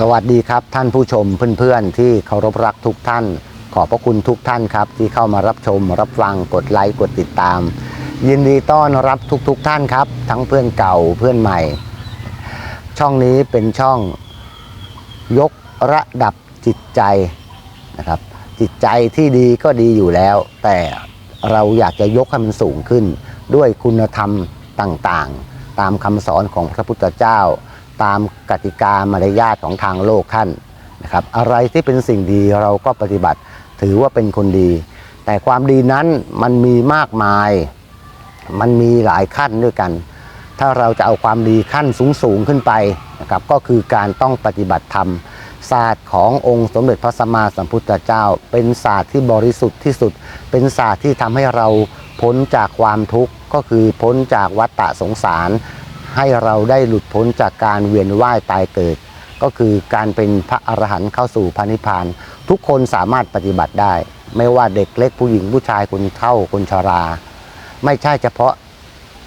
สวัสดีครับท่านผู้ชมเพื่อนๆ ที่เคารพรักทุกท่าน ขอบพระคุณทุกท่านครับ ที่เข้ามารับชม รับฟังกดไลค์กดติดตาม ยินดีต้อนรับทุกๆท่านครับ ทั้งเพื่อนเก่าเพื่อนใหม่ ช่องนี้เป็นช่องยกระดับจิตใจนะครับ จิตใจที่ดีก็ดีอยู่แล้ว แต่เราอยากจะยกให้มันสูงขึ้น ด้วยคุณธรรมต่างๆ ตามคำสอนของพระพุทธเจ้า ตามกติกามารยาทของทางโลกท่านนะครับอะไรที่เป็นสิ่งดีเราก็ปฏิบัติถือว่าเป็นคนดี แต่ความดีนั้นมันมีมากมาย มันมีหลายขั้นด้วยกัน ถ้าเราจะเอาความดีขั้นสูงสูงขึ้นไปนะครับก็คือการต้องปฏิบัติธรรมศาสตร์ขององค์สมเด็จพระสัมมาสัมพุทธเจ้า เป็นศาสตร์ที่บริสุทธิ์ที่สุด เป็นศาสตร์ที่ทำให้เราพ้นจากความทุกข์ก็คือพ้นจากวัฏฏะสงสาร ให้เราได้หลุดพ้นจากการเวียนว่ายตายเกิด ก็คือการเป็นพระอรหันต์เข้าสู่พระนิพพาน ทุกคนสามารถปฏิบัติได้ ไม่ว่าเด็กเล็กผู้หญิงผู้ชายคนเฒ่าคนชรา ไม่ใช่เฉพาะ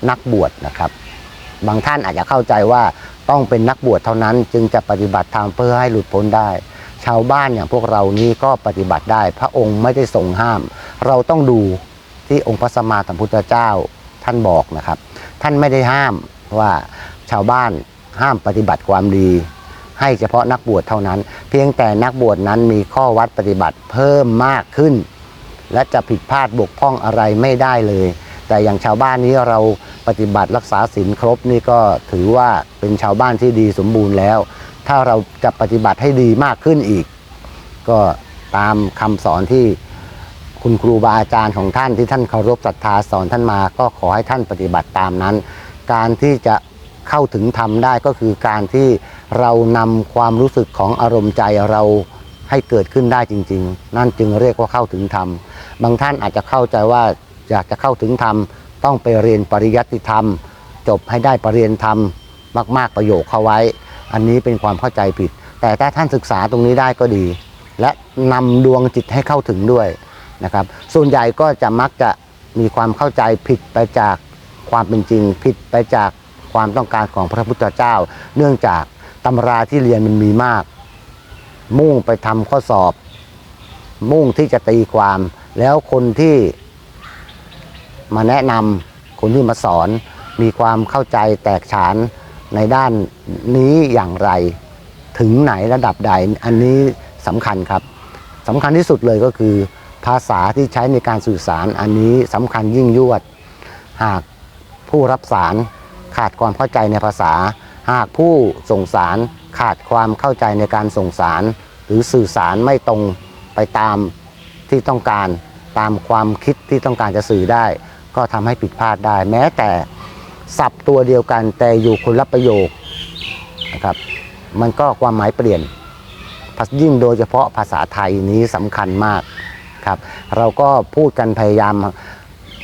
นักบวชนะครับ บางท่านอาจจะเข้าใจว่าต้องเป็นนักบวชเท่านั้น จึงจะปฏิบัติธรรมเพื่อให้หลุดพ้นได้ ชาวบ้านอย่างพวกเรานี้ก็ปฏิบัติได้ พระองค์ไม่ได้ทรงห้าม เราต้องดูที่องค์พระสัมมาสัมพุทธเจ้าท่านบอกนะครับ ท่านไม่ได้ห้าม ว่าชาวบ้านห้ามปฏิบัติความดี ให้เฉพาะนักบวชเท่านั้น เพียงแต่นักบวชนั้นมีข้อวัดปฏิบัติเพิ่มมากขึ้น และจะผิดพลาดบกพร่องอะไรไม่ได้เลย แต่อย่างชาวบ้านนี้เราปฏิบัติรักษาศีลครบนี่ก็ถือว่าเป็นชาวบ้านที่ดีสมบูรณ์แล้ว ถ้าเราจะปฏิบัติให้ดีมากขึ้นอีก ก็ตามคำสอนที่คุณครูบาอาจารย์ของท่านที่ท่านเคารพศรัทธาสอนท่านมาก็ขอให้ท่านปฏิบัติตามนั้น การที่จะเข้าถึงธรรมได้ก็คือการที่เรานำความรู้สึกของอารมณ์ใจเราให้เกิดขึ้นได้จริง ๆ นั่นจึงเรียกว่าเข้าถึงธรรม บางท่านอาจจะเข้าใจว่าอยากจะเข้าถึงธรรม ต้องไปเรียนปริยัติธรรม จบให้ได้ปรริญญาธรรมมาก ๆ ประโยคเข้าไว้ อันนี้เป็นความเข้าใจผิด แต่ถ้าท่านศึกษาตรงนี้ได้ก็ดี และนำดวงจิตให้เข้าถึงด้วยนะครับ ส่วนใหญ่ก็จะมักจะมีความเข้าใจผิดไปจาก ความเป็นจริงผิดไปจากความต้องการของพระพุทธเจ้า เนื่องจากตำราที่เรียนมันมีมาก มุ่งไปทำข้อสอบ มุ่งที่จะตีความ แล้วคนที่มาแนะนำคนที่มาสอนมีความเข้าใจแตกฉานในด้านนี้อย่างไร ถึงไหนระดับใด อันนี้สำคัญครับสำคัญที่สุดเลยก็คือ ภาษาที่ใช้ในการสื่อสารอันนี้สำคัญยิ่งยวด หาก ผู้รับสารขาดความเข้าใจในภาษา หากผู้ส่งสารขาดความเข้าใจในการส่งสาร หรือสื่อสารไม่ตรงไปตามที่ต้องการตามความคิดที่ต้องการจะสื่อได้ ก็ทำให้ผิดพลาดได้ แม้แต่ศัพท์ตัวเดียวกันแต่อยู่คนละประโยคนะครับมันก็ความหมายเปลี่ยนยิ่งโดยเฉพาะภาษาไทยนี้สำคัญมากครับ เราก็พูดกันพยายาม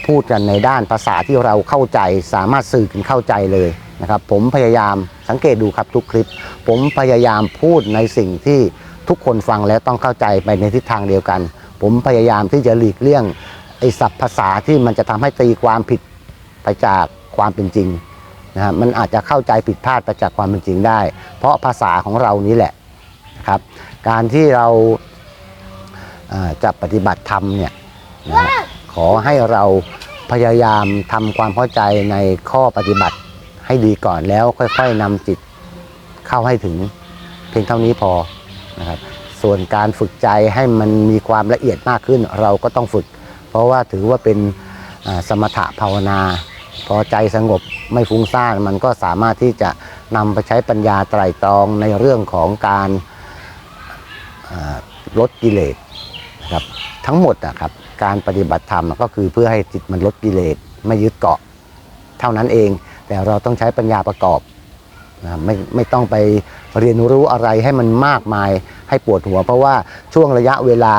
พูดกันในด้านภาษาที่เราเข้าใจสามารถสื่อกันเข้าใจเลยนะครับ ผมพยายามสังเกตดูครับทุกคลิป ผมพยายามพูดในสิ่งที่ทุกคนฟังแล้วต้องเข้าใจไปในทิศทางเดียวกัน ผมพยายามที่จะหลีกเลี่ยงไอ้ศัพท์ภาษาที่มันจะทำให้ตีความผิดไปจากความเป็นจริงนะฮะมันอาจจะเข้าใจผิดพลาดไปจากความเป็นจริงได้ เพราะภาษาของเรานี้แหละนะครับ การที่เราจะปฏิบัติธรรมเนี่ยนะ ขอให้เราพยายามทำความเข้าใจในข้อปฏิบัติให้ดีก่อนแล้วค่อยๆนำจิตเข้าให้ถึงเพียงเท่านี้พอนะครับส่วนการฝึกใจให้มันมีความละเอียดมากขึ้น เราก็ต้องฝึก เพราะว่าถือว่าเป็นสมถะภาวนา พอใจสงบไม่ฟุ้งซ่านมันก็สามารถที่จะนำไปใช้ปัญญาไตรตรองในเรื่องของการลดกิเลสนะครับทั้งหมดนะครับ การปฏิบัติธรรมก็คือเพื่อให้จิตมันลดกิเลสไม่ยึดเกาะ เท่านั้นเอง แต่เราต้องใช้ปัญญาประกอบนะไม่ไม่ต้องไปเรียนรู้อะไรให้มันมากมายให้ปวดหัว เพราะว่าช่วงระยะเวลา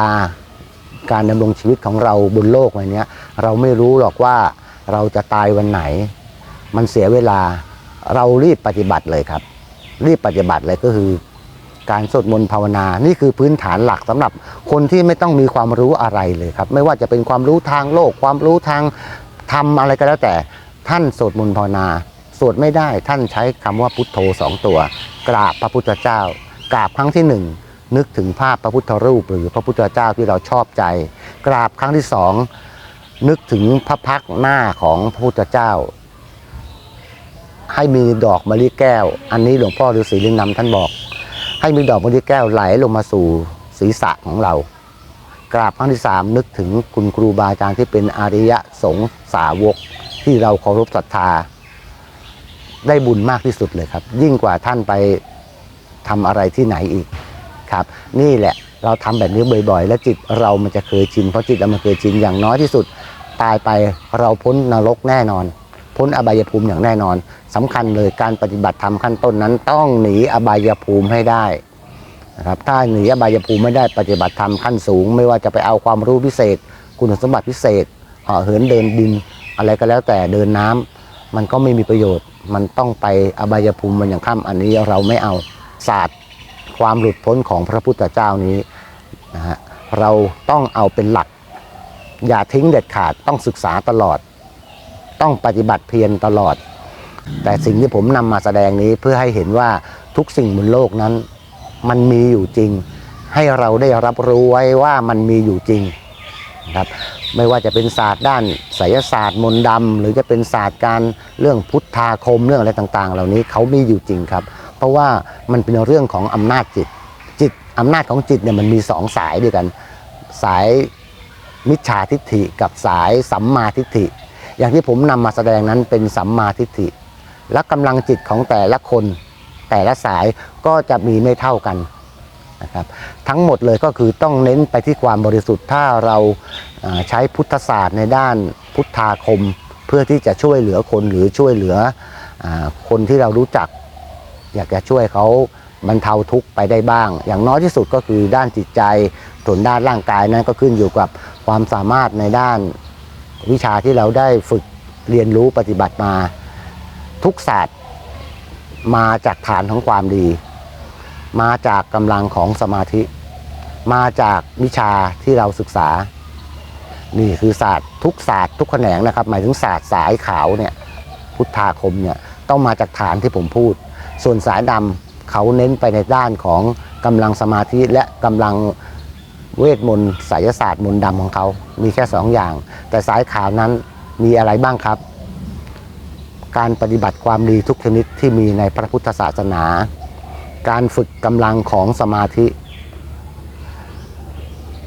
การดำรงชีวิตของเราบนโลกใบเนี้ยเราไม่รู้หรอกว่าเราจะตายวันไหน มันเสียเวลาเรารีบปฏิบัติเลยครับ รีบปฏิบัติเลยก็คือ การสวดมนต์ภาวนา นี่คือพื้นฐานหลักสำหรับคนที่ไม่ต้องมีความรู้อะไรเลยครับ ไม่ว่าจะเป็นความรู้ทางโลก ความรู้ทางธรรมอะไรก็แล้วแต่ ท่านสวดมนต์ภาวนา สวดไม่ได้ท่านใช้คำว่าพุทโธสองตัว กราบพระพุทธเจ้า กราบครั้งที่หนึ่งนึกถึงภาพพระพุทธรูป หรือพระพุทธเจ้าที่เราชอบใจ กราบครั้งที่สองนึกถึงพระพักหน้าของพระพุทธเจ้า ให้มีดอกมะลิแก้ว อันนี้หลวงพ่อฤาษีลิงนำท่านบอก ให้มีดอกมะลิแก้วไหลลงมาสู่ศีรษะของเรา กราบครั้งที่สามนึกถึงคุณครูบาอาจารย์ที่เป็นอริยสงสาวกที่เราเคารพศรัทธา ได้บุญมากที่สุดเลยครับ ยิ่งกว่าท่านไปทำอะไรที่ไหนอีกครับ นี่แหละเราทำแบบนี้บ่อย ๆ แล้วจิตเรามันจะเคยชินเพราะจิตเรามันเคยชินอย่างน้อยที่สุด ตายไปเราพ้นนรกแน่นอน พ้นอบายภูมิอย่างแน่นอนสำคัญเลยการปฏิบัติธรรมขั้นต้นนั้น ต้องหนีอบายภูมิให้ได้นะครับถ้าหนีอบายภูมิไม่ได้ปฏิบัติธรรมขั้นสูง ไม่ว่าจะไปเอาความรู้พิเศษ คุณสมบัติพิเศษเหาะเหินเดินดิน อะไรก็แล้วแต่เดินน้ำมันก็ไม่มีประโยชน์ มันต้องไปอบายภูมิมันอย่างข้ามอันนี้เราไม่เอาศาสตร์ความหลุดพ้นของพระพุทธเจ้านี้นะฮะเราต้องเอาเป็นหลัก อย่าทิ้งเด็ดขาดต้องศึกษาตลอด ต้องปฏิบัติเพียรตลอด แต่สิ่งที่ผมนำมาแสดงนี้เพื่อให้เห็นว่าทุกสิ่งบนโลกนั้น มันมีอยู่จริง ให้เราได้รับรู้ไว้ว่ามันมีอยู่จริงนะครับไม่ว่าจะเป็นศาสตร์ด้านไสยศาสตร์มนต์ดำหรือจะเป็นศาสตร์การเรื่องพุทธาคมเรื่องอะไรต่าง ๆ เหล่านี้เขามีอยู่จริงครับ เพราะว่ามันเป็นเรื่องของอำนาจจิต จิตอำนาจของจิตเนี่ยมันมีสองสายด้วยกัน สายมิจฉาทิฏฐิกับสายสัมมาทิฏฐิ อย่างที่ผมนำมาแสดงนั้นเป็นสัมมาทิฏฐิ และกำลังจิตของแต่ละคนแต่ละสายก็จะมีไม่เท่ากันนะครับทั้งหมดเลยก็คือต้องเน้นไปที่ความบริสุทธิ์ถ้าเราใช้พุทธศาสตร์ในด้านพุทธาคม เพื่อที่จะช่วยเหลือคนหรือช่วยเหลืออคนที่เรารู้จัก อยากจะช่วยเขาบรรเทาทุกข์ไปได้บ้าง อย่างน้อยที่สุดก็คือด้านจิตใจส่วนด้านร่างกายนั้นก็ขึ้นอยู่กับความสามารถในด้าน วิชาที่เราได้ฝึกเรียนรู้ปฏิบัติมา ทุกศาสตร์มาจากฐานของความดี มาจากกำลังของสมาธิ มาจากวิชาที่เราศึกษา นี่คือศาสตร์ทุกศาสตร์ทุกแขนงนะครับ หมายถึงศาสตร์สายขาวเนี่ยพุทธาคมเนี่ยต้องมาจากฐานที่ผมพูด ส่วนสายดำเขาเน้นไปในด้านของกำลังสมาธิและกำลัง เวทมนต์ไสยศาสตร์มนต์ดำของเขา มีแค่สองอย่าง แต่สายขาวนั้นมีอะไรบ้างครับ การปฏิบัติความดีทุกชนิดที่มีในพระพุทธศาสนา การฝึกกำลังของสมาธิ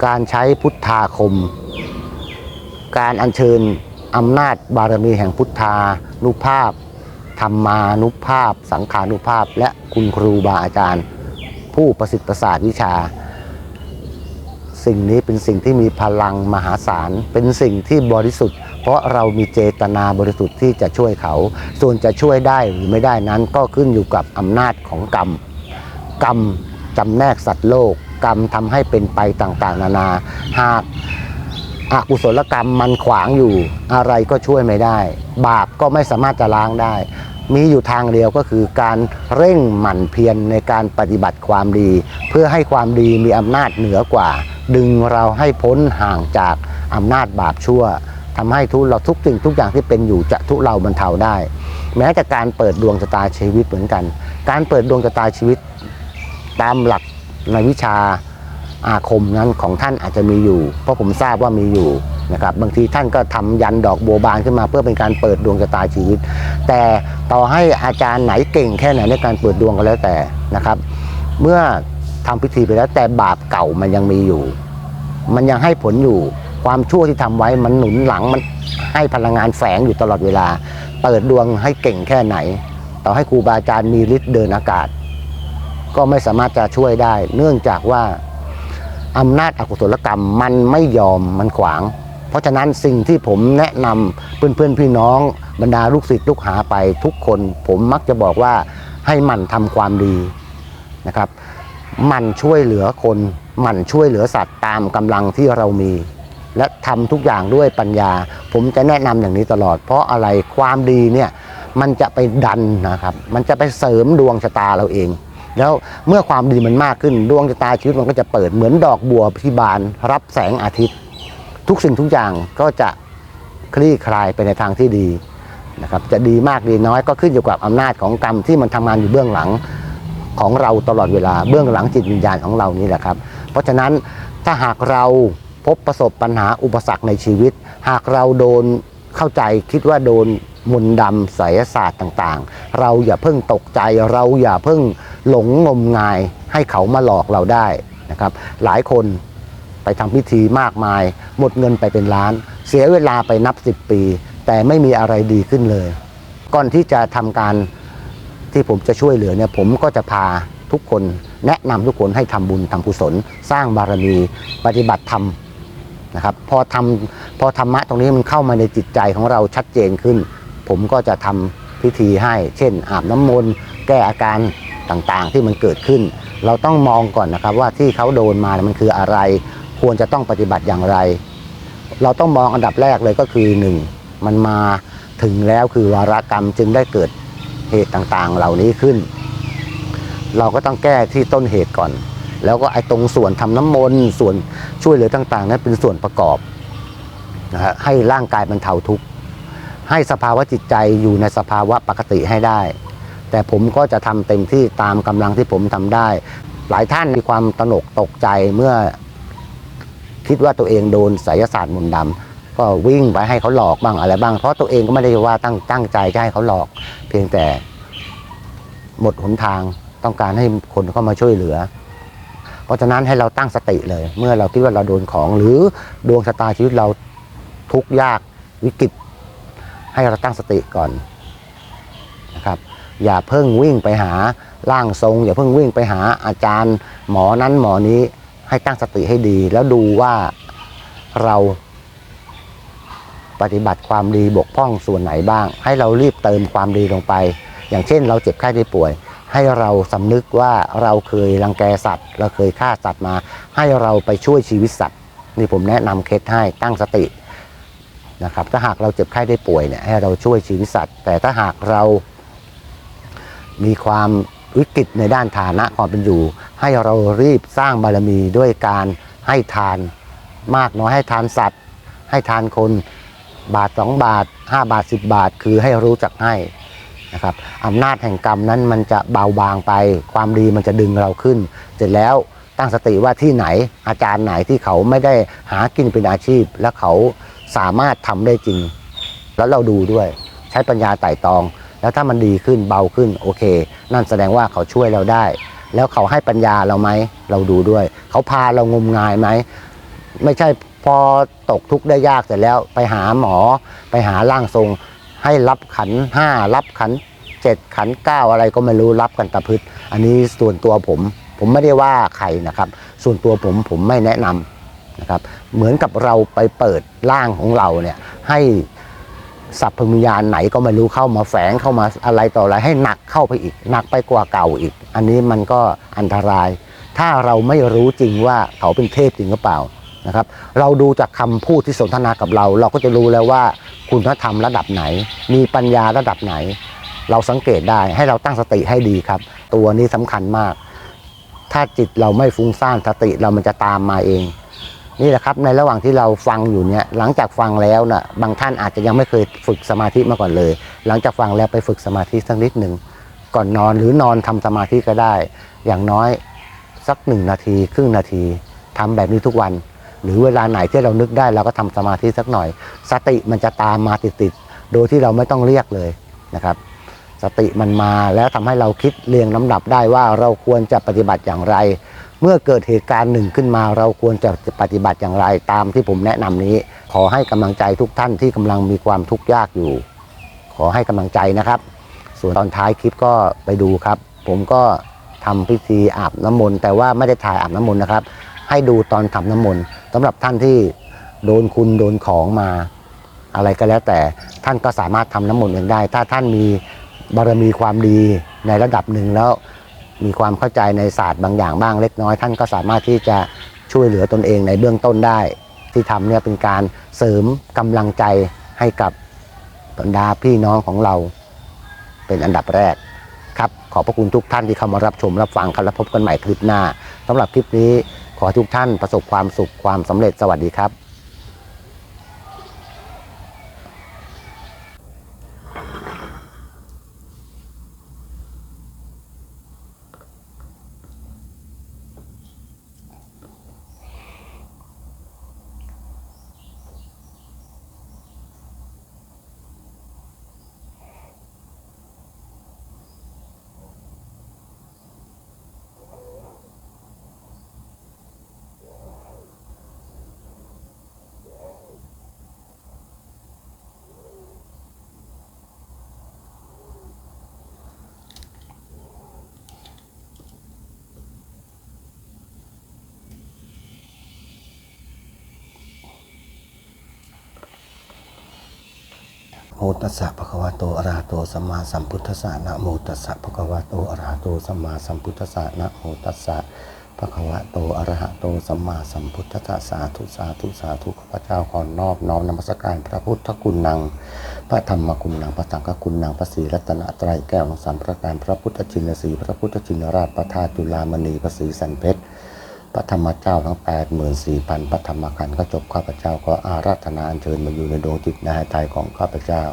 การใช้พุทธาคม การอัญเชิญอำนาจบารมีแห่งพุทธานุภาพธรรมานุภาพ สังขานุภาพ และคุณครูบาอาจารย์ ผู้ประสิทธิ์ประสาทวิชา สิ่งนี้เป็นสิ่งที่มีพลังมหาศาล เป็นสิ่งที่บริสุทธิ์ เพราะเรามีเจตนาบริสุทธิ์ที่จะช่วยเขา ส่วนจะช่วยได้หรือไม่ได้นั้นก็ขึ้นอยู่กับอำนาจของกรรม กรรมจำแนกสัตว์โลก กรรมทำให้เป็นไปต่างๆ นานา หากอกุศลกรรมมันขวางอยู่อะไรก็ช่วยไม่ได้ บาปก็ไม่สามารถจะล้างได้ มีอยู่ทางเดียวก็คือการเร่งหมั่นเพียรในการปฏิบัติความดี เพื่อให้ความดีมีอำนาจเหนือกว่า ดึงเราให้พ้นห่างจากอำนาจบาปชั่วทำให้ทุเราทุกสิ่งทุกอย่างที่เป็นอยู่จะทุเราบรรเทาได้ แม้แต่การเปิดดวงชะตาชีวิตเหมือนกัน การเปิดดวงชะตาชีวิต ตามหลักในวิชาอาคมนั้นของท่านอาจจะมีอยู่ เพราะผมทราบว่ามีอยู่ นะครับบางทีท่านก็ทำยันดอกบัวบานขึ้นมาเพื่อเป็นการเปิดดวงชะตาชีวิต แต่ต่อให้อาจารย์ไหนเก่งแค่ไหนในการเปิดดวงก็แล้วแต่นะครับ เมื่อทำพิธีไปแล้วแต่บาปเก่ามันยังมีอยู่ มันยังให้ผลอยู่ความชั่วที่ทำไว้มันหนุนหลังมันให้พลังงานแฝงอยู่ตลอดเวลา เปิดดวงให้เก่งแค่ไหน ต่อให้ครูบาอาจารย์มีฤทธิ์เดินอากาศ ก็ไม่สามารถจะช่วยได้ เนื่องจากว่าอำนาจอกุศลกรรมมันไม่ยอมมันขวาง ราะฉะนั้นสิ่งที่ผมแนะนำเพื่อนๆพี่น้องบรรดาลูกศิษย์ลูกหาไปทุกคน ผมมักจะบอกว่าให้หมั่นทำความดีนะครับหมั่นช่วยเหลือคนหมั่นช่วยเหลือสัตว์ตามกำลังที่เรามี และทำทุกอย่างด้วยปัญญา ผมจะแนะนำอย่างนี้ตลอด เพราะอะไรความดีเนี่ยมันจะไปดันนะครับ มันจะไปเสริมดวงชะตาเราเอง แล้วเมื่อความดีมันมากขึ้นดวงชะตาชีวิตมันก็จะเปิดเหมือนดอกบัวที่บาน รับแสงอาทิตย์ ทุกสิ่งทุกอย่างก็จะคลี่คลายไปในทางที่ดีนะครับจะดีมากดีน้อยก็ขึ้นอยู่กับอำนาจของกรรมที่มันทำงานอยู่เบื้องหลังของเราตลอดเวลาเบื้องหลังจิตวิญญาณของเรานี่แหละครับ เพราะฉะนั้นถ้าหากเราพบประสบปัญหาอุปสรรคในชีวิต หากเราโดนเข้าใจคิดว่าโดนมนต์ดำไสยศาสตร์ต่างๆ เราอย่าเพิ่งตกใจเราอย่าเพิ่งหลงงมงายให้เขามาหลอกเราได้นะครับ หลายคน ไปทำพิธีมากมาย หมดเงินไปเป็นล้าน เสียเวลาไปนับ 10 ปี แต่ไม่มีอะไรดีขึ้นเลย ก่อนที่จะทำการที่ผมจะช่วยเหลือเนี่ยผมก็จะพาทุกคนแนะนำทุกคนให้ทำบุญทำกุศล สร้างบารมีปฏิบัติธรรมนะครับพอทำพอธรรมะตรงนี้มันเข้ามาในจิตใจของเราชัดเจนขึ้น ผมก็จะทำพิธีให้ เช่น อาบน้ำมนต์แก้อาการต่างๆที่มันเกิดขึ้น เราต้องมองก่อนนะครับว่าที่เขาโดนมามันคืออะไร ควรจะต้องปฏิบัติอย่างไร เราต้องมองอันดับแรกเลยก็คือหนึ่งมันมาถึงแล้วคือวารกรรมจึงได้เกิดเหตุต่างๆ เหล่านี้ขึ้น เราก็ต้องแก้ที่ต้นเหตุก่อน แล้วก็ไอ้ตรงส่วนทำน้ำมนต์ส่วนช่วยเหลือต่างๆนั้นเป็นส่วนประกอบนะฮะให้ร่างกายบรรเทาทุกข์ให้สภาวะจิตใจอยู่ในสภาวะปกติให้ได้ แต่ผมก็จะทำเต็มที่ตามกำลังที่ผมทำได้ หลายท่านมีความตนกตกใจเมื่อ คิดว่าตัวเองโดนไสยศาสตร์มนต์ดำก็วิ่งไปให้เขาหลอกบ้างอะไรบ้าง เพราะตัวเองก็ไม่ได้ว่าตั้งตั้งใจจะให้เขาหลอก เพียงแต่หมดหนทางต้องการให้คนเข้ามาช่วยเหลือ เพราะฉะนั้นให้เราตั้งสติเลย เมื่อเราคิดว่าเราโดนของ หรือดวงชะตาชีวิตเราทุกข์ยากวิกฤตให้เราตั้งสติก่อนนะครับอย่าเพิ่งวิ่งไปหาร่างทรง อย่าเพิ่งวิ่งไปหาอาจารย์หมอนั้นหมอนี้ ให้ตั้งสติให้ดี แล้วดูว่าเราปฏิบัติความดีบกพร่องส่วนไหนบ้าง ให้เรารีบเติมความดีลงไป อย่างเช่น เราเจ็บไข้ได้ป่วย ให้เราสำนึกว่าเราเคยรังแกสัตว์ เราเคยฆ่าสัตว์มา ให้เราไปช่วยชีวิตสัตว์นี่ผมแนะนำเคล็ดให้ตั้งสตินะครับ ถ้าหากเราเจ็บไข้ได้ป่วยเนี่ยให้เราช่วยชีวิตสัตว์ แต่ถ้าหากเรามีความ วิกฤตในด้านฐานะความเป็นอยู่ ให้เรารีบสร้างบารมีด้วยการให้ทาน มากน้อยให้ทานสัตว์ ให้ทานคนบาทสองบาทห้าบาทสิบบาท คือให้รู้จักให้นะครับอำนาจแห่งกรรมนั้นมันจะเบาบางไป ความดีมันจะดึงเราขึ้น เสร็จแล้วตั้งสติว่าที่ไหนอาจารย์ไหนที่เขาไม่ได้หากินเป็นอาชีพ และเขาสามารถทำได้จริง แล้วเราดูด้วย ใช้ปัญญาไต่ตอง แล้วถ้ามันดีขึ้นเบาขึ้นโอเค นั่นแสดงว่าเขาช่วยเราได้ แล้วเขาให้ปัญญาเราไหมเราดูด้วย เขาพาเรางมงายไหมไม่ใช่พอตกทุกข์ได้ยากเสร็จแล้วไปหาหมอไปหาร่างทรง ให้รับขันห้ารับขันเจ็ดขันเก้าอะไรก็ไม่รู้รับกันตะพึดอันนี้ส่วนตัวผม ผมไม่ได้ว่าใครนะครับ ส่วนตัวผมผมไม่แนะนำนะครับเหมือนกับเราไปเปิดร่างของเราเนี่ยให้ สัพพวิญญาณไหนก็ไม่รู้เข้ามาแฝงเข้ามาอะไรต่ออะไรให้หนักเข้าไปอีก หนักไปกว่าเก่าอีก อันนี้มันก็อันตราย ถ้าเราไม่รู้จริงว่าเขาเป็นเทพจริงหรือเปล่านะครับ เราดูจากคำพูดที่สนทนากับเรา เราก็จะรู้แล้วว่าคุณธรรมระดับไหน มีปัญญาระดับไหน เราสังเกตได้ให้เราตั้งสติให้ดีครับ ตัวนี้สำคัญมาก ถ้าจิตเราไม่ฟุ้งซ่านสติเรามันจะตามมาเอง นี่แหละครับในระหว่างที่เราฟังอยู่เนี่ยหลังจากฟังแล้วนะ่ะบางท่านอาจจะยังไม่เคยฝึกสมาธิมาก่อนเลย หลังจากฟังแล้วไปฝึกสมาธิสักนิดหนึ่งก่อนนอนหรือนอนทำสมาธิก็ได้ อย่างน้อยสักหนึ่งนาที ครึ่งนาทีทำแบบนี้ทุกวัน หรือเวลาไหนที่เรานึกได้เราก็ทำสมาธิสักหน่อย สติมันจะตามมาติดๆโดยที่เราไม่ต้องเรียกเลยนะครับ สติมันมาแล้วทำให้เราคิดเรียงลำดับได้ว่าเราควรจะปฏิบัติอย่างไร เมื่อเกิดเหตุการณ์หนึ่งขึ้นมา เราควรจะปฏิบัติอย่างไรตามที่ผมแนะนำนี้ ขอให้กำลังใจทุกท่านที่กำลังมีความทุกข์ยากอยู่ ขอให้กำลังใจนะครับ ส่วนตอนท้ายคลิปก็ไปดูครับ ผมก็ทำพิธีอาบน้ำมนต์แต่ว่าไม่ได้ถ่ายอาบน้ำมนต์นะครับ ให้ดูตอนทำน้ำมนต์สำหรับท่านที่โดนคุณโดนของมา อะไรก็แล้วแต่ท่านก็สามารถทำน้ำมนต์เองได้ ถ้าท่านมีบารมีความดีในระดับหนึ่งแล้ว มีความเข้าใจในศาสตร์บางอย่างบ้างเล็กน้อย ท่านก็สามารถที่จะช่วยเหลือตนเองในเบื้องต้นได้ ที่ทำเนี่ยเป็นการเสริมกำลังใจให้กับบรรดาพี่น้องของเราเป็นอันดับแรกครับขอบพระคุณทุกท่านที่เข้ามารับชมรับฟังครับแล้วพบกันใหม่คลิปหน้าสำหรับคลิปนี้ขอทุกท่านประสบความสุขความสำเร็จสวัสดีครับ โมตัสสะภะคะวะโตอะระหะโตสัมมาสัมพุทธัสสะนะโมตัสสะภะคะวะโตอะระหะโตสัมมาสัมพุทธัสสะนะโมตัสสะภะคะวะโตอะระหะโตสัมมาสัมพุทธัสสะสาธุสาธุสาธุข้าพเจ้าขอนอบน้อมนมัสการพระพุทธคุณนังพระธรรมคุณนังพระสังฆคุณนังพระศรีรัตนตรัยแก้วของสามประการพระพุทธชินสีห์พระพุทธชินราชประธาตุลามณีพระศรีสันเพชร ระธรรมเจ้าทั้ง 84,000 พระธรรมขันธ์ก็จบข้าพเจ้าก็อาราธนาอัญเชิญมาอยู่ในดวงจิตในใจของข้าพเจ้า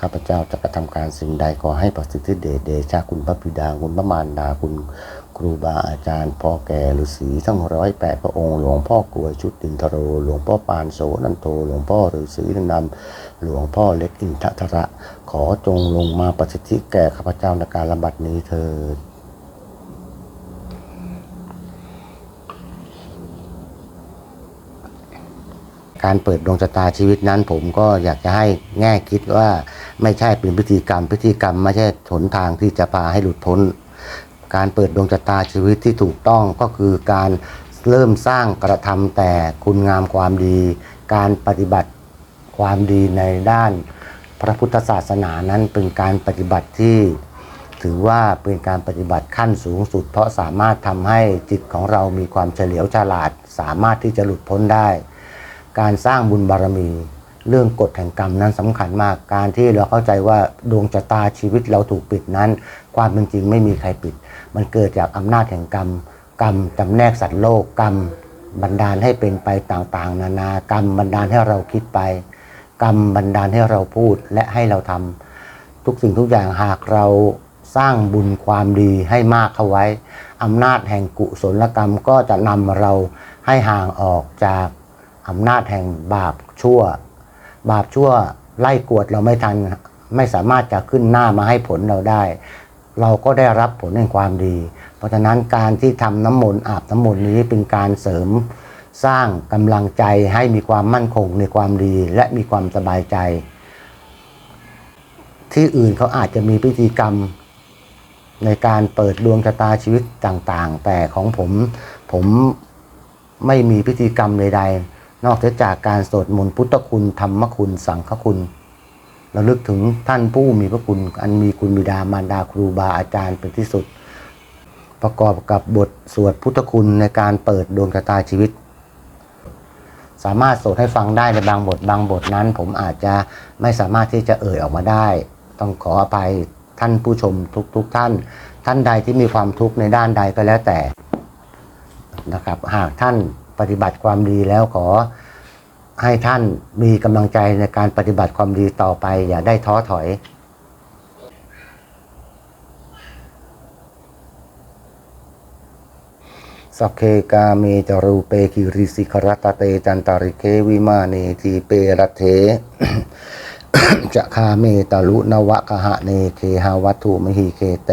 ข้าพเจ้าจะกระทำการสิ่งใดขอให้ประสิทธิเดชเดชาคุณพระบิดาคุณพระมารดาคุณครูบาอาจารย์พ่อแก่ฤาษีทั้งร้อยแปดพระองค์หลวงพ่อกลวยชุดดินทโร หลวงพ่อปานโสนันโทหลวงพ่อฤาษีนันดำหลวงพ่อเล็กอินทธระ ขอจงลงมาประสิทธิแก่ข้าพเจ้าในการลำบัดนี้เถิด การเปิดดวงชะตาชีวิตนั้น ผมก็อยากจะให้แง่คิดว่าไม่ใช่เป็นพิธีกรรม พิธีกรรมไม่ใช่หนทางที่จะพาให้หลุดพ้น การเปิดดวงชะตาชีวิตที่ถูกต้องก็คือการเริ่มสร้างกระทำแต่คุณงามความดี การปฏิบัติความดีในด้านพระพุทธศาสนานั้นเป็นการปฏิบัติที่ ถือว่าเป็นการปฏิบัติขั้นสูงสุด เพราะสามารถทำให้จิตของเรามีความเฉลียวฉลาด สามารถที่จะหลุดพ้นได้ การสร้างบุญบารมี เรื่องกฎแห่งกรรมนั้นสำคัญมาก การที่เราเข้าใจว่าดวงชะตาชีวิตเราถูกปิดนั้น ความเป็นจริงไม่มีใครปิด มันเกิดจากอำนาจแห่งกรรม กรรมจำแนกสัตว์โลกกรรมบันดาลให้เป็นไปต่างๆ นานากรรมบันดาลให้เราคิดไป กรรมบันดาลให้เราพูดและให้เราทำทุกสิ่งทุกอย่างหากเราสร้างบุญความดีให้มากเข้าไว้อำนาจแห่งกุศลกรรมก็จะนำเราให้ห่างออกจาก อำนาจแห่งบาปชั่ว บาปชั่วไล่กวดเราไม่ทัน ไม่สามารถจะขึ้นหน้ามาให้ผลเราได้ เราก็ได้รับผลแห่งความดี เพราะฉะนั้นการที่ทำน้ำมนต์อาบน้ำมนต์นี้เป็นการเสริมสร้างกำลังใจให้มีความมั่นคงในความดีและมีความสบายใจ ที่อื่นเขาอาจจะมีพิธีกรรมในการเปิดดวงชะตาชีวิตต่างๆ แต่ของผมผมไม่มีพิธีกรรมใดๆ นอกเสียจากการสวดมนต์พุทธคุณธรรมคุณ สังฆคุณเระลึกถึงท่านผู้มีพระคุณ อันมีคุณบิดามารดาครูบาอาจารย์เป็นที่สุด ประกอบกับบทสวดพุทธคุณในการเปิดดวงชะตาชีวิต สามารถสวดให้ฟังได้ในบางบทบางบทนั้น ผมอาจจะไม่สามารถที่จะเอ่ยออกมาได้ ต้องขออภัยท่านผู้ชมทุกๆทท่าน ท่านใดที่มีความทุกข์ในด้านใดก็แล้วแต่นะครับ หากท่าน ปฏิบัติความดีแล้วขอให้ท่านมีกำลังใจในการปฏิบัติความดีต่อไป อย่าได้ท้อถอยสัพเคกาเมจรูเปกิริสิขรตเตจันตาริเควิมาเนทีเปรัตเทจะคาเมตาลุนวะกะหะเนเคหาวัตถุมหิเคเต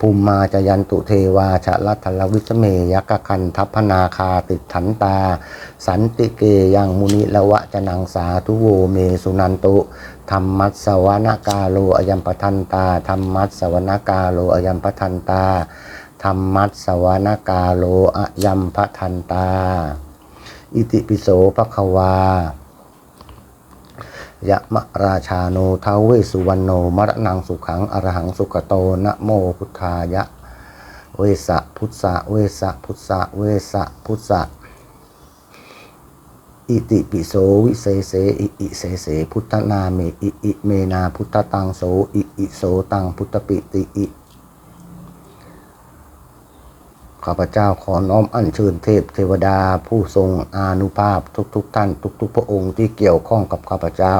ภูมิมาจยันตุเทวาชะลัทธลวิสเมยักกคันทัพนาคาติดถันตา สันติเกยังมุนิละวะจนังสาธุโวเมสุนันตุธรรมัสสวนกาโลอยัมปทันตาธรรมัสสวนกาโลอยัมปทันตาธรรมัสสวนกาโลอยัมพทันตา อิติปิโสภควา ยะมะราชาโนทาวเวสุวรรณโนมรณังสุขังอรหังสุขโตนะโมพุทธายะ เวสะพุทธะเวสะพุทธะเวสะพุทธะอิติปิโสวิเศษเสอิอิเศเสพุทธนาเมอิอิเมนาพุทธตังโสอิอิโสตังพุทธปิติอิ ข้าพเจ้าขอน้อมอัญเชิญเทพเทวดา ผู้ทรงอานุภาพทุกๆทท่าน ทุก ๆ พระองค์ที่เกี่ยวข้องกับข้าพเจ้า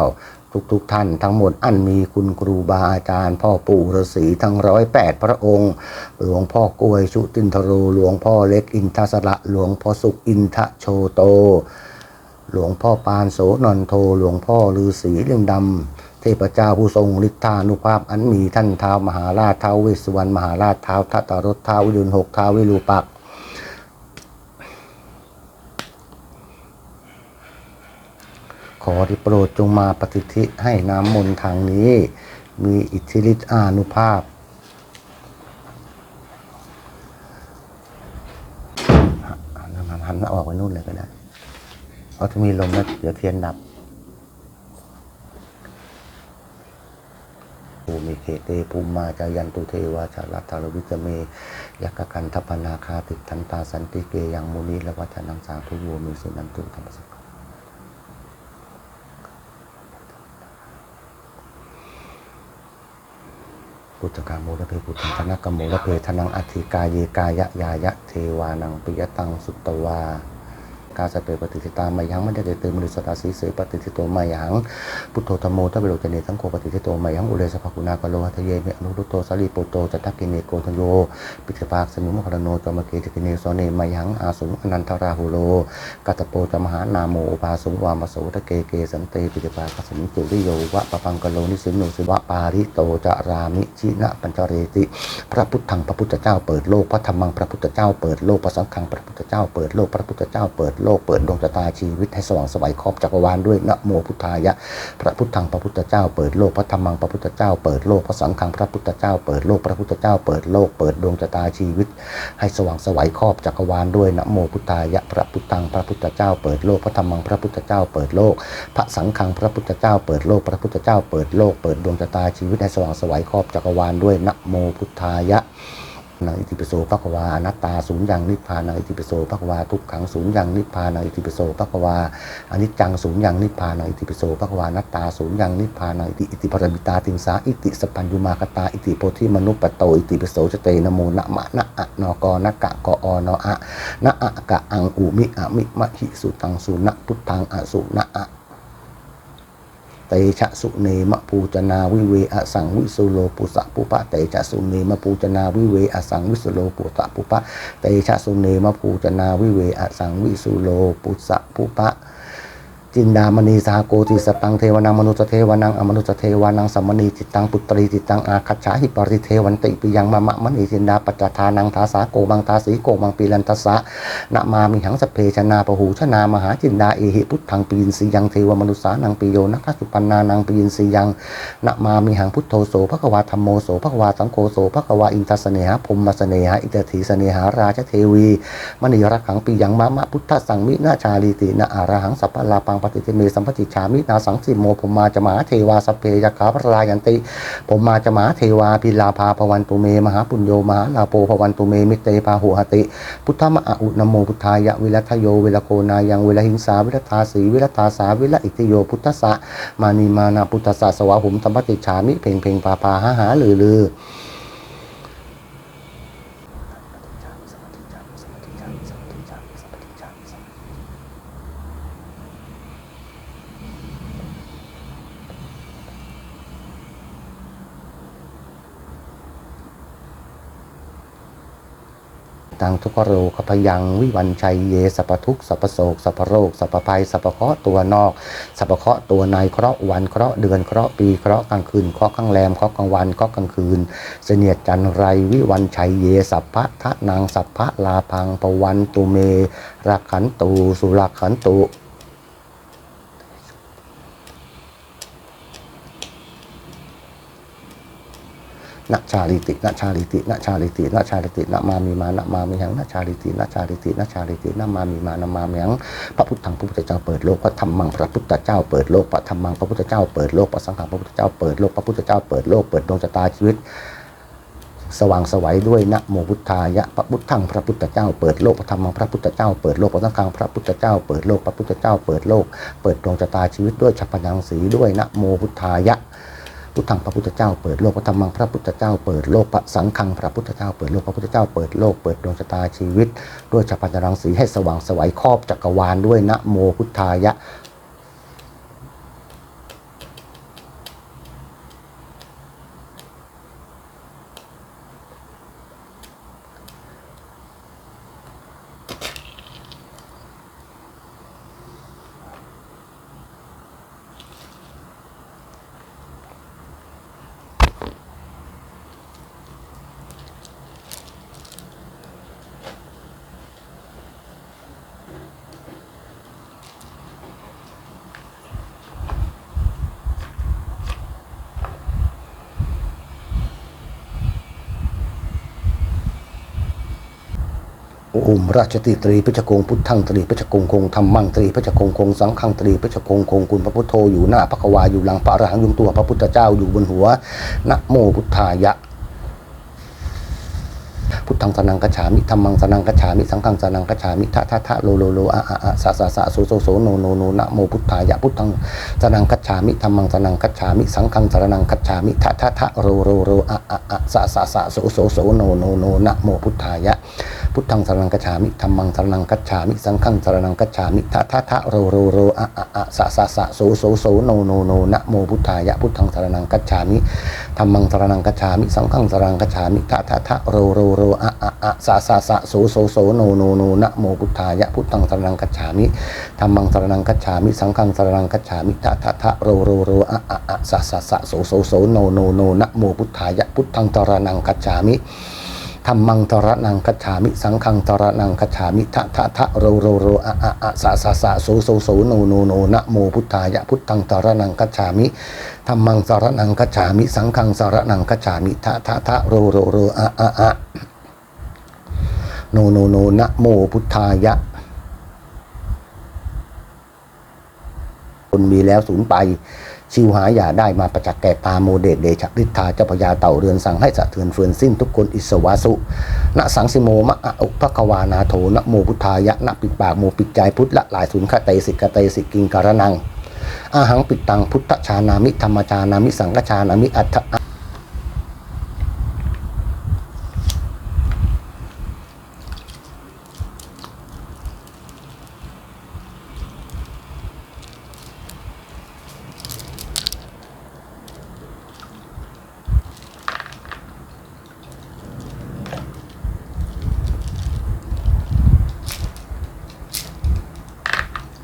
ทุกๆทท่านทั้งหมดอันมีคุณครูบาอาจารย์ พ่อปู่ฤาษีทั้งร้อยแปดพระองค์ หลวงพ่อกล้วยชุตินทโรหลวงพ่อเล็กอินทสระหลวงพ่อสุขอินทโชโต หลวงพ่อปานโสนนโทหลวงพ่อฤาษีเรื่องดำ ทพเจ้าผู้ทรงฤทธานุภาพ อันมีท่านท้าวมหาราชท้าวเวสสุวรรณมหาราชท้าวทัตตรถท้าวิรุณหกท้าววิรูปักขอที่โปรดจงมาปฏิทิให้น้ำมนต์ทางนี้ มีอิทธิฤทธิอานุภาพ หันหันออกไปนู่นเลยก็ได้เพราะถ้ามีลมแล้วเดี๋ยวเทียนดับ ภูมิ เคเตภูมิมาจายันตุเทวาชาลัตาลวิจเมยักกันทัพนาคาติทันตาสันติเกยังมุนีและวัฒนังสาธุโยมิสินันตุธรรมสกพุทธกาโมระเพพุทธังธนกโมระเพธนังอธิกายเยกายะยายะเทวานังปิยตังสุตตวา กาสเปปฏิทิตามายังไม่ได้เตมนุสตาสีเสปฏิทิโตมายังพุทโธธรรมโมทัพเบโลเจเนทั้งโคปฏิทิโตมายังอุเรสภกุณากโลหัทเยเมอนุรุโตสลีโปโตจัตตกิเนโกทโยปิเทปากสมุมพรโนจอมเกติกิเนโสเนมายังอาสุงอนันทราหุโลกัตโปจมหานาโมปาสุงวามโสตะเกเกสันเตปิเทปากสมุจุริโยวะปะพังกโลนิสิโนสิวะปาริโตจะรามิชินะปัญจเรติ พระพุทธังพระพุทธเจ้าเปิดโลกพระธรรมังพระพุทธเจ้าเปิดโลกพระสังฆังพระพุทธเจ้าเปิดโลกพระพุทธเจ้าเปิดโลกเปิดดวงชะตาชีวิตให้สว่างไสวัยครอบจักรวาลด้วยนะโมพุทธายะ พระพุทธังพระพุทธเจ้าเปิดโลกพระธรรมังพระพุทธเจ้าเปิดโลกพระสังฆังพระพุทธเจ้าเปิดโลกพระพุทธเจ้าเปิดโลกเปิดดวงชะตาชีวิต ให้สว่างไสวัยครอบจักรวาลด้วยนะโมพุทธายะพระพุทธังพระพุทธเจ้าเปิดโลกพระธรรมังพระพุทธเจ้าเปิดโลก พระสังฆังพระพุทธเจ้าเปิดโลกพระพุทธเจ้าเปิดโลกเปิดดวงชะตาชีวิตให้สว่างไสวัยครอบจักรวาลด้วยนะโมพุทธายะ นังอิติปิโสภะควาอนัตตาศูนย์ยังนิพพานังอิติปิโสภะควาทุกขังศูนย์ยังนิพพานังอิติปิโสภะควาอนิจจังศูนย์ยังนิพพานังอิติปิโสภะควานัตตาศูนย์ยังนิพพานังอิติอิติปรมิตาติงสาอิติสพพัญญุมาคตาอิติโพธิมนุปโตอิติปิโสจเตนะโมนะมะนะอะนกนะกะกออนอะนะอะกะอังอุมิอะมิมะหิสุตังสุนะพุทธังอสุนะอะ เตชะสุเนมะปูจนาวิเวอสังวิสุโลปุสะปุปะเตชะสุเนมะปูจนาวิเวอสังวิสุโลปุสะปุปะเตชะสุเนมะปูจนาวิเวอสังวิสุโลปุสะปุปะ จินดามณีสาโกติสตังเทวนังมนุสเทวนังอมนุสเทวนังสัมมณีจิตตังปุตรีจิตตังอาคัจฉาหิปริเทวันติปิยังมะมะมณีจินดาปัจจทานังทาสาโกบังทาสีโกบังปีลันทัสสะนะมามิหังสเพชนาปหูชนามหาจินดาเอหิพุทธังปีนสียังเทวมนุสานังปิโยนัคสุปันนานังปีนสียังนะมามิหังพุทโธโสภควาธรรมโมโสภควาสังโฆโสภควาอินทสเสนหะพรหมสเสนหะอิตถีสเสนหาราชเทวีมณีรักขังปียังมะมะพุทธสังมินาชาลีตินาอารหังสัพพลาปังฏิเทเมสัมปติฉามินาสังสิโมผมมาจะมหาเทวาสเพยคาพระรายันติ ผมมาจะมหาเทวาพิลาภาภวันตุเม มหาปุญโยมหาลาโปภวันตุเมมิเตพาหุหติ พุทธมะอุนโมพุทธายะวิรัตโยเวิรโกนายังเวิรหิงสาวิรทาสีวิรทาสาวิรอิติโยพุทธะมานีมานาพุทธะสวะหุมธรรมติฉามิเพ่งเพ่งพาพาหาหาลือลือ ตังทุกขโรคพยังวิวันชัยเยสัพทุกสัพโศกสัพโรคสัพภัยสัพเคราะห์ตัวนอกสัพเคราะห์ตัวในเคราะห์วันเคราะห์เดือนเคราะห์ปีเคราะห์กลางคืนเคราะห์กลางแรมเคราะห์กลางวันเคราะห์กลางคืน เสนียดจันไรวิวันชัยเยสัพพะทะนางสัพพะลาพังปวันตุเมรักขันตูสุรักขันตุ นัชาลิตินัชาลิตินัชาลิตินัชาลิตินะมามีมานะมามีหังนัชาลิตินัชาลิตินัชาลิตินะมามีมานะมามีหังพระพุทธังพระพุทธเจ้าเปิดโลกพระธรรมังพระพุทธเจ้าเปิดโลกพระธรรมังพระพุทธเจ้าเปิดโลกพระสังฆังพระพุทธเจ้าเปิดโลกพระพุทธเจ้าเปิดโลกเปิดดวงชะตาชีวิตสว่างสวัยด้วยนะโมพุทธายะพระพุทธังพระพุทธเจ้าเปิดโลกพระธรรมังพระพุทธเจ้าเปิดโลกพระสังฆังพระพุทธเจ้าเปิดโลกพระพุทธเจ้าเปิดโลก เปิดดวงชะตาชีวิตด้วยฉัพพยังสีด้วยนะโมพุทธายะ พุทธังพระพุทธเจ้าเปิดโลกพระธรรมังพระพุทธเจ้าเปิดโลกพระสังฆังพระพุทธเจ้าเปิดโลกพระพุทธเจ้าเปิดโลกเปิดดวงชะตาชีวิต ด้วยฉัพพัญรังสีให้สว่างสวัยครอบจักรวาลด้วยนะโมพุทธายะ ราชติตรีพระชกงพุทธังตรีพระชกงคงธรรมังตรีพระชกงคงสังฆังตรีพระชกงคงคุณพระพุทโธอยู่หน้าพระกวาอยู่หลังพระอรหังยุงตัวพระพุทธเจ้าอยู่บนหัวนะโมพุทธายะ พุทธังสนังกัจฉามิธรรมังสนังกัจฉามิสังฆังสนังกัจฉามิทะทะทะโลโลโลอะอะอะสะสะสะโสโสโสโนโนโนนะโมพุทธายะพุทธังสนังกัจฉามิธรรมังสนังกัจฉามิสังฆังสนังกัจฉามิทะทะทะโรโรโรอะอะอะสะสะสะโสโสโสโนโนโนนะโมพุทธายะพุทธังสนังกัจฉามิธรรมังสนังกัจฉามิสังฆังสนังกัจฉามิทะทะทะโรโรโรอะอะอะสะสะสะโสโสโสโนโนโนนะโมพุทธายะพุทธังสนังกัจฉามิธรรมังสนังกัจฉามิสังฆังสนังกัจฉามิทะทะทะโรโรโรอะอะอะสะสะสะโสโสโสโนโนโนนะโมพุทธายะพุทธังสนังกัจฉามิธรรมังสนังกัจฉามิ สังฆังสนังกัจฉามิทะทะทะโรโรโรอะอะอะสะสะสะโสโสโสโนโนโนนะโมพุทธายะพุทธังสนังกัจฉามิ ธรรมังตระนังคัจฉามิสังฆังตระนังคัจฉามิทะทะทะโรโรโรอะอะอะสะสะสะโสโสโสโนโนโนนะโมพุทธายะพุทธังตระนังคัจฉามิธรรมังตระนังคัจฉามิสังฆังตระนังคัจฉามิทะทะทะโรโรโรอะอะอะโนโนโนนะโมพุทธายะคนมีแล้วสูญไป ชิวหาอย่าได้มาประจักษ์แก่ตาโมเดชเดชฤทธาเจ้าพญาเต่าเรือนสั่งให้สะเทือนเฟือนสิ้นทุกคนอิสวาสุณสังสิโมมะอุปกวานาโถนะโมพุทธายะนปิดปากโมปิดใจพุทธละลายสุนคเตสิกเตสิกิงการนังอาหังปิดตังพุทธชานามิธรรมชานามิสังฆชานามิอัตถ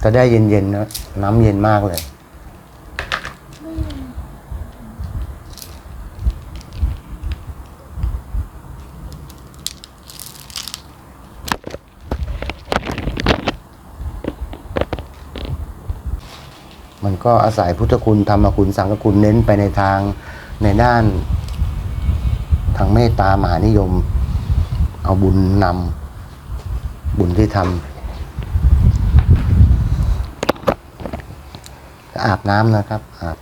จะได้เย็นๆนะ น้ำเย็นมากเลย มันก็อาศัยพุทธคุณ ธรรมคุณ สังฆคุณเน้นไปในทางในด้าน ทางเมตตามหานิยม เอาบุญนำบุญที่ทำ อาบน้ำนะครับอาบ